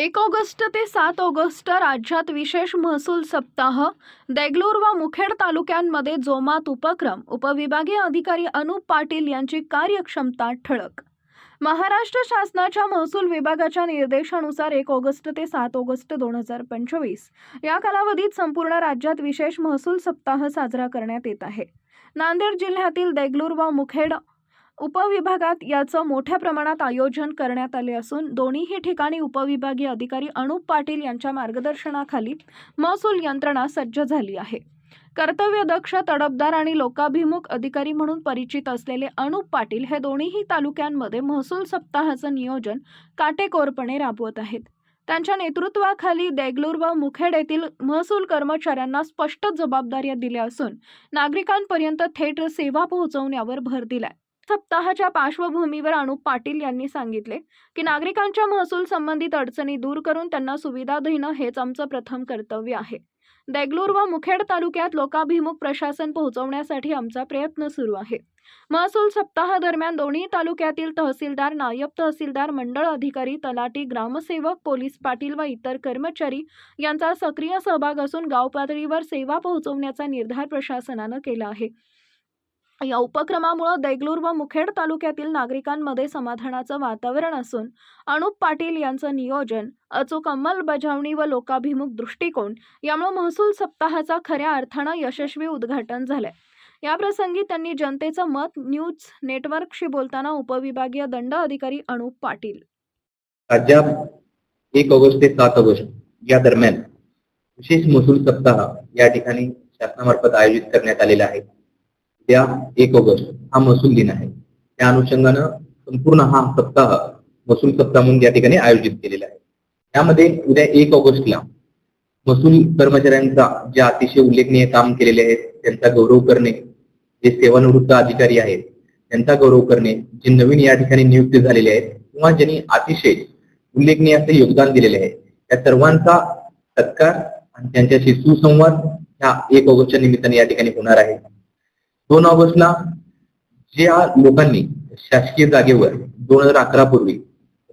एक ऑगस्ट ते सात ऑगस्ट राज्यात विशेष महसूल सप्ताह. देगलूर व मुखेड तालुक्यांमध्ये जोमात उपक्रम. उपविभागीय अधिकारी अनुप पाटील यांची कार्यक्षमता ठळक. महाराष्ट्र शासनाच्या महसूल विभागाच्या निर्देशानुसार एक ऑगस्ट ते सात ऑगस्ट दोन हजार पंचवीस या कालावधीत संपूर्ण राज्यात विशेष महसूल सप्ताह साजरा करण्यात येत आहे. नांदेड जिल्ह्यातील देगलूर व मुखेड उपविभागात याचं मोठ्या प्रमाणात आयोजन करण्यात आले असून दोन्हीही ठिकाणी उपविभागीय अधिकारी अनुप पाटील यांच्या मार्गदर्शनाखाली महसूल यंत्रणा सज्ज झाली आहे. कर्तव्यदक्ष तडफदार आणि लोकाभिमुख अधिकारी म्हणून परिचित असलेले अनुप पाटील हे दोन्हीही तालुक्यांमध्ये महसूल सप्ताहाचं नियोजन काटेकोरपणे राबवत आहेत. त्यांच्या नेतृत्वाखाली देगलूर व मुखेड येथील महसूल कर्मचाऱ्यांना स्पष्ट जबाबदाऱ्या दिल्या असून नागरिकांपर्यंत थेट सेवा पोहोचवण्यावर भर दिलाय. सप्ताहाच्या पार्श्वभूमीवर अनुप पाटील यांनी सांगितले की नागरिकांच्या महसूल संबंधित अडचणी दूर करून त्यांना सुविधा देणं हेच आमचं प्रथम कर्तव्य आहे. देगलूर व मुखेड तालुक्यात लोकाभिमुख प्रशासन पोहोचवण्यासाठी आमचा प्रयत्न सुरू आहे. महसूल सप्ताहादरम्यान दोन्ही तालुक्यातील तहसीलदार नायब तहसीलदार मंडळ अधिकारी तलाटी ग्रामसेवक पोलीस पाटील व इतर कर्मचारी यांचा सक्रिय सहभाग असून गाव पातळीवर सेवा पोहोचवण्याचा निर्धार प्रशासनानं केला आहे. या उपक्रमामुळं देगलूर व मुखेड तालुक्यातील नागरिकांमध्ये समाधानाचं वातावरण असून अनुप पाटील यांचं नियोजन अचूक अंमलबजावणी व लोकाभिमुख दृष्टिकोन यामुळे महसूल सप्ताहाचा खऱ्या अर्थानं यशस्वी उद्घाटन झालंय. याप्रसंगी त्यांनी जनतेचं मत न्यूज नेटवर्कशी बोलताना उपविभागीय दंड अधिकारी अनुप पाटील. राज्यात एक ऑगस्ट ते सात ऑगस्ट या दरम्यान विशेष महसूल सप्ताह या ठिकाणी शासनामार्फत आयोजित करण्यात आलेला आहे. उद्या एक ऑगस्ट हा महसूल दिन आहे. त्या अनुषंगानं संपूर्ण हा सप्ताह महसूल सप्ताह म्हणून या ठिकाणी आयोजित केलेला आहे. त्यामध्ये उद्या एक ऑगस्टला महसूल कर्मचाऱ्यांचा जे अतिशय उल्लेखनीय काम केलेले आहेत त्यांचा गौरव करणे जे सेवानिवृत्त अधिकारी आहेत त्यांचा गौरव करणे जे नवीन या ठिकाणी नियुक्त झालेले आहेत किंवा ज्यांनी अतिशय उल्लेखनीय असे योगदान दिलेले आहे त्या सर्वांचा सत्कार आणि त्यांच्याशी सुसंवाद ह्या एक ऑगस्टच्या निमित्ताने या ठिकाणी होणार आहे. दोन ऑगस्टला ज्या लोकांनी शासकीय जागेवर दोन हजार अकरा पूर्वी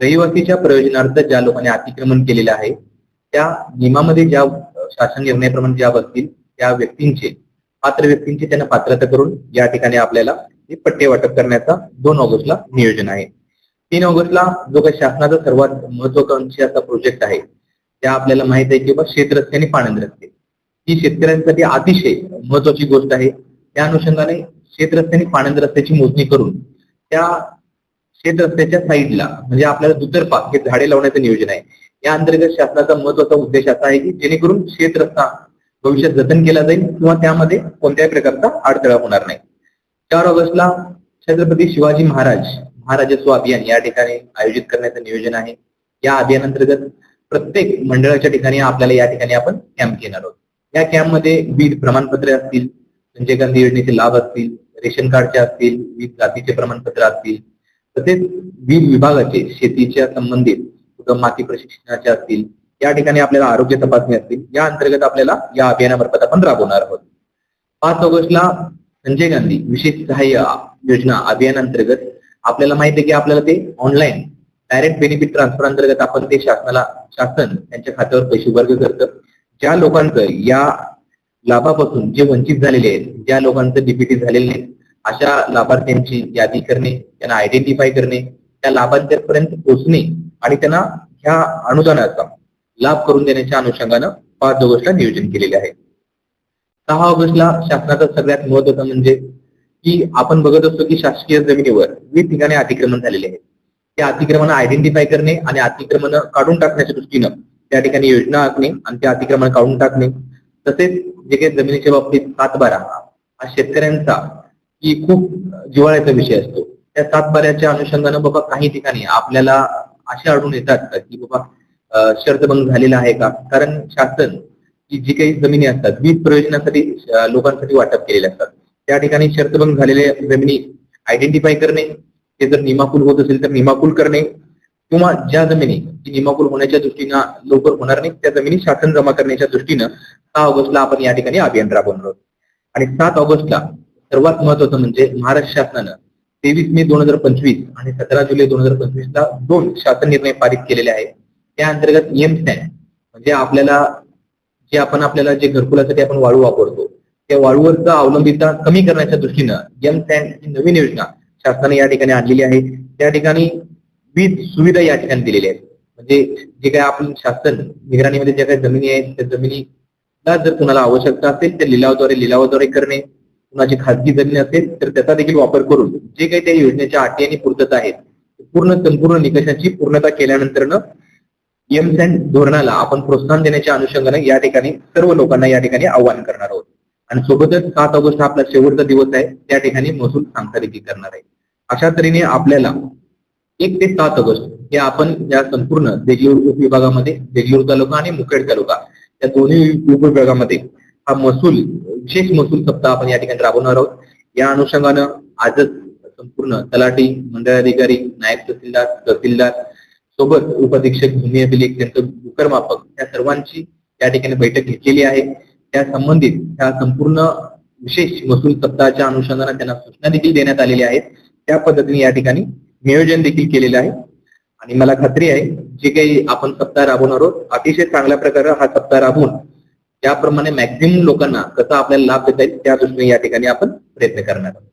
रहिवासीच्या प्रयोजनार्थ ज्या लोकांनी अतिक्रमण केलेलं आहे त्या नियमामध्ये ज्या शासन निर्णयाप्रमाणे ज्या बसतील त्या व्यक्तींचे पात्र व्यक्तींची त्यांना पात्रता करून या ठिकाणी आपल्याला हे पट्टे वाटप करण्याचा दोन ऑगस्टला नियोजन आहे. तीन ऑगस्टला जो काही शासनाचा सर्वात महत्वाकांक्षी असा प्रोजेक्ट आहे त्या आपल्याला माहीत आहे की बाबा शेतरस्ते आणि पाणंद रस्ते. ही शेतकऱ्यांसाठी अतिशय महत्वाची गोष्ट आहे. त्या अनुषंगाने शेत रस्त्याने पाणंद रस्त्याची मोजणी करून त्या शेत रस्त्याच्या साईडला म्हणजे आपल्याला दुतर्फा हे झाडे लावण्याचं नियोजन आहे. या अंतर्गत शासनाचा महत्त्वाचा उद्देश असा आहे की जेणेकरून शेत रस्ता भविष्यात जतन केला जाईल किंवा त्यामध्ये कोणत्याही प्रकारचा अडथळा होणार नाही. चार ऑगस्टला छत्रपती शिवाजी महाराज महाराजस्व अभियान या ठिकाणी आयोजित करण्याचं नियोजन आहे. या अभियानांतर्गत प्रत्येक मंडळाच्या ठिकाणी आपल्याला या ठिकाणी आपण कॅम्प घेणार आहोत. या कॅम्पमध्ये वीज प्रमाणपत्रे असतील संजय गांधी योजनेचे लाभ असतील रेशन कार्डचे असतील विविध जातीचे प्रमाणपत्र असतील तसेच वीज विभागाचे शेतीच्या संबंधित उत्तम माती प्रशिक्षणाचे असतील या ठिकाणी आपल्याला आरोग्य तपासणी असतील या अंतर्गत आपल्याला या अभियानामार्फत आपण राबवणार आहोत. पाच ऑगस्टला संजय गांधी विशेष सहाय्य योजना अभियानांतर्गत आपल्याला माहिती आहे की आपल्याला ते ऑनलाईन डायरेक्ट बेनिफिट ट्रान्सफर अंतर्गत आपण ते शासनाला शासन त्यांच्या खात्यावर पैसे वर्ग करतं. ज्या लोकांचं या लाभापासून जे वंचित झालेले आहेत ज्या लोकांचं डीपीटी झालेले नाही अशा लाभार्थ्यांची यादी करणे त्यांना आयडेंटिफाय करणे त्या लाभार्थ्यांपर्यंत पोहोचणे आणि त्यांना ह्या अनुदानाचा लाभ करून देण्याच्या अनुषंगानं पाच ऑगस्टला नियोजन केलेले आहे सहा ऑगस्टला शासनाचा सगळ्यात महत्त्वाचा म्हणजे की आपण बघत असतो की शासकीय जमिनीवर विविध ठिकाणी अतिक्रमण झालेले आहेत. त्या अतिक्रमण आयडेंटिफाय करणे आणि अतिक्रमण काढून टाकण्याच्या दृष्टीनं त्या ठिकाणी योजना आखणे आणि त्या अतिक्रमण काढून टाकणे. तसेच जे काही जमिनीच्या बाबतीत सातबारा हा शेतकऱ्यांचा की खूप जिव्हाळ्याचा विषय असतो. त्या सातबाऱ्याच्या अनुषंगानं बाबा काही ठिकाणी आपल्याला असे आढळून येतात की बाबा शर्तभंग झालेला आहे का? कारण शासन की जी काही जमिनी असतात वीज प्रयोजनासाठी लोकांसाठी वाटप केलेले असतात. त्या ठिकाणी शर्तभंग झालेल्या जमिनी आयडेंटिफाय करणे ते जर निमाकुल होत असेल तर निमाकुल करणे किंवा ज्या जमिनी निमाकूल होण्याच्या दृष्टीनं लवकर होणार नाही त्या जमिनी शासन जमा करण्याच्या दृष्टीनं सहा ऑगस्टला आपण या ठिकाणी अभियान राबवणार आहोत. आणि सात ऑगस्टला सर्वात महत्वाचं म्हणजे महाराष्ट्र शासनानं तेवीस मे दोन हजार पंचवीस आणि सतरा जुलै दोन हजार पंचवीस ला दोन शासन निर्णय पारित केलेले आहेत. त्या अंतर्गत नियम स्टँड म्हणजे आपल्याला जे आपण आपल्याला जे घरकुलासाठी आपण वाळू वापरतो त्या वाळूवरचा अवलंबिता कमी करण्याच्या दृष्टीनं एम स्टँड ही नवीन योजना शासनाने या ठिकाणी आणलेली आहे. त्या ठिकाणी वीज सुविधा या ठिकाणी दिलेल्या आहेत. म्हणजे जे काही आपण शासन निगराणीमध्ये ज्या काही जमिनी आहेत त्या जमिनीला जर कुणाला आवश्यकता असेल तर लिलावाद्वारे लिलावाद्वारे करणे कुणाची खाजगी जमीन असेल तर त्याचा देखील वापर करून जे काही त्या योजनेच्या अटी आणि पूर्तता आहेत पूर्ण संपूर्ण निकषाची पूर्णता केल्यानंतरनं एम अँड धोरणाला आपण प्रोत्साहन देण्याच्या अनुषंगाने या ठिकाणी सर्व लोकांना या ठिकाणी आवाहन करणार आहोत. आणि सोबतच सात ऑगस्ट हा आपला शेवटचा दिवस आहे त्या ठिकाणी महसूल सांगता देखील करणार आहे. अशा तऱ्हेने आपल्याला एक ते सात ऑगस्ट हे आपण या संपूर्ण देगलूर उपविभागामध्ये देगलूर तालुका आणि मुखेड तालुका या दोन्ही उपविभागामध्ये हा महसूल विशेष महसूल सप्ताह आपण या ठिकाणी राबवणार आहोत. या अनुषंगानं आजच संपूर्ण तलाठी मंडळाधिकारी नायब तहसीलदार तहसीलदार सोबत उपाधीक्षक भूमी अभिलेख त्यांचं भूकरमापक या सर्वांची या ठिकाणी बैठक घेतलेली आहे. त्या संबंधित ह्या संपूर्ण विशेष महसूल सप्ताहाच्या अनुषंगाने त्यांना सूचना देखील देण्यात आलेल्या आहेत. त्या पद्धतीने या ठिकाणी नियोजन देखील केलेलं आहे. आणि मला खात्री आहे जे काही आपण सप्ताह राबवणार आहोत अतिशय चांगल्या प्रकारे हा सप्ताह राबवून त्याप्रमाणे मॅक्झिमम लोकांना कसा आपल्याला लाभ देता येईल त्या दृष्टीने या ठिकाणी आपण प्रयत्न करणार आहोत.